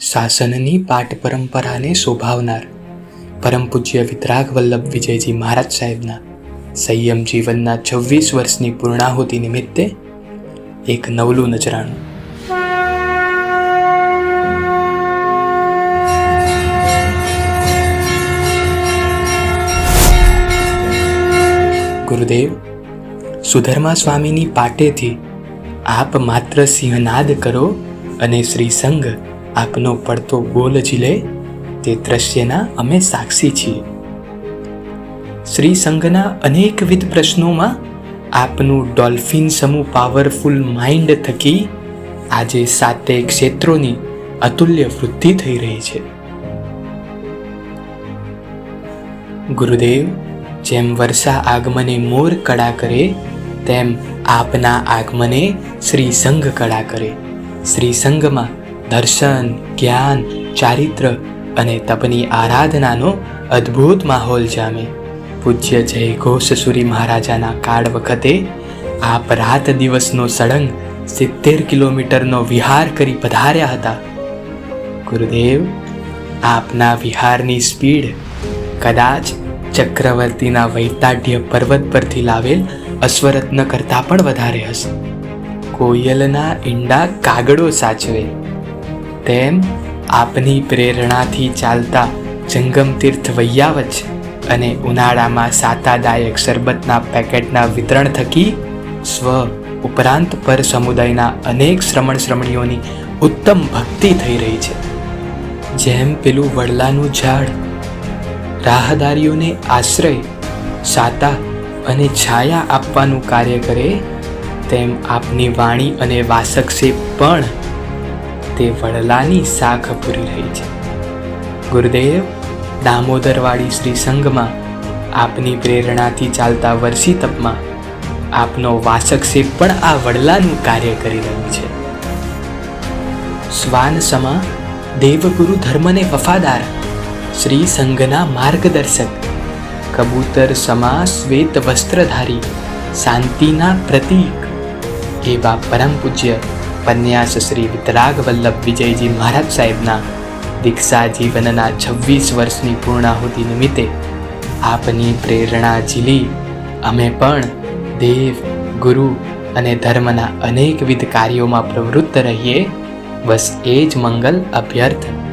શાસનની પાઠ પરંપરાને શોભાવનાર. પરમ પૂજ્ય વિતરાગ વલ્લભ વિજયજી મહારાજ સાહેબના સંયમ જીવનના છવ્વીસ વર્ષની પૂર્ણાહુતિ નિમિત્તે એક નવલું નજરાણું. ગુરુદેવ, સુધર્મા સ્વામીની પાટેથી આપ માત્ર સિંહનાદ કરો અને શ્રી સંઘ આપનો પડતો ગોલ ઝીલે તે દ્રશ્યના અમે સાક્ષી છીએ. શ્રી સંઘના અનેકવિધ પ્રશ્નોમાં આપનું ડોલ્ફિન સમૂહ પાવરફુલ માઇન્ડ થકી આજે સાતે ક્ષેત્રોની અતુલ્ય વૃદ્ધિ થઈ રહી છે. ગુરુદેવ, જેમ વર્ષા આગમને મોર કળા કરે, તેમ આપના આગમને શ્રી સંઘ કળા કરે. શ્રી સંઘમાં દર્શન, જ્ઞાન, ચારિત્ર અને તપની આરાધનાનો અદ્ભુત માહોલ જામે. પૂજ્ય જય ઘોષસુરી મહારાજાના કાળ વખતે આપ રાત દિવસનો સળંગ સિત્તેર કિલોમીટરનો વિહાર કરી પધાર્યા હતા. ગુરુદેવ, આપના વિહારની સ્પીડ કદાચ ચક્રવર્તીના વૈતાઢ્ય પર્વત પરથી લાવેલ અશ્વરત્ન કરતાં પણ વધારે હશે. કોયલના ઈંડા કાગડો સાચવે. તેમ આપની પ્રેરણાથી ચાલતા જંગમ તીર્થ વૈયાવચ અને ઉનાળામાં સાતાદાયક શરબતના પેકેટના વિતરણ થકી સ્વ ઉપરાંત પર સમુદાયના અનેક શ્રમણ શ્રમણીઓની ઉત્તમ ભક્તિ થઈ રહી છે. જેમ પેલું વડલાનું ઝાડ, રાહદારીઓને આશ્રય, સાતા અને છાયા આપવાનું કાર્ય કરે, તેમ આપની વાણી અને વાસક પણ તે વડલાની શાખ પૂરી રહી છે. ગુરુદેવ, દામોદરવાળી શ્રી સંઘમાં આપની પ્રેરણાથી ચાલતા વર્ષી તપમાં આપનો વાસક છે પણ આ વડલાનું કાર્ય કરી રહ્યું છે. શ્વાન સમા, દેવગુરુ ધર્મને વફાદાર, શ્રી સંઘના માર્ગદર્શક, કબૂતર સમા શ્વેત વસ્ત્રધારી શાંતિના પ્રતીક, એવા પરમ પૂજ્ય પન્યાસ શ્રી વિતરાગ વિજયજી મહારાજ સાહેબના દીક્ષા જીવનના છવ્વીસ વર્ષની પૂર્ણાહુતિ નિમિત્તે આપની પ્રેરણા ઝીલી. અમે પણ દેવ, ગુરુ અને ધર્મના અનેકવિધ કાર્યોમાં પ્રવૃત્ત રહીએ. બસ એ જ મંગલ અભ્યર્થના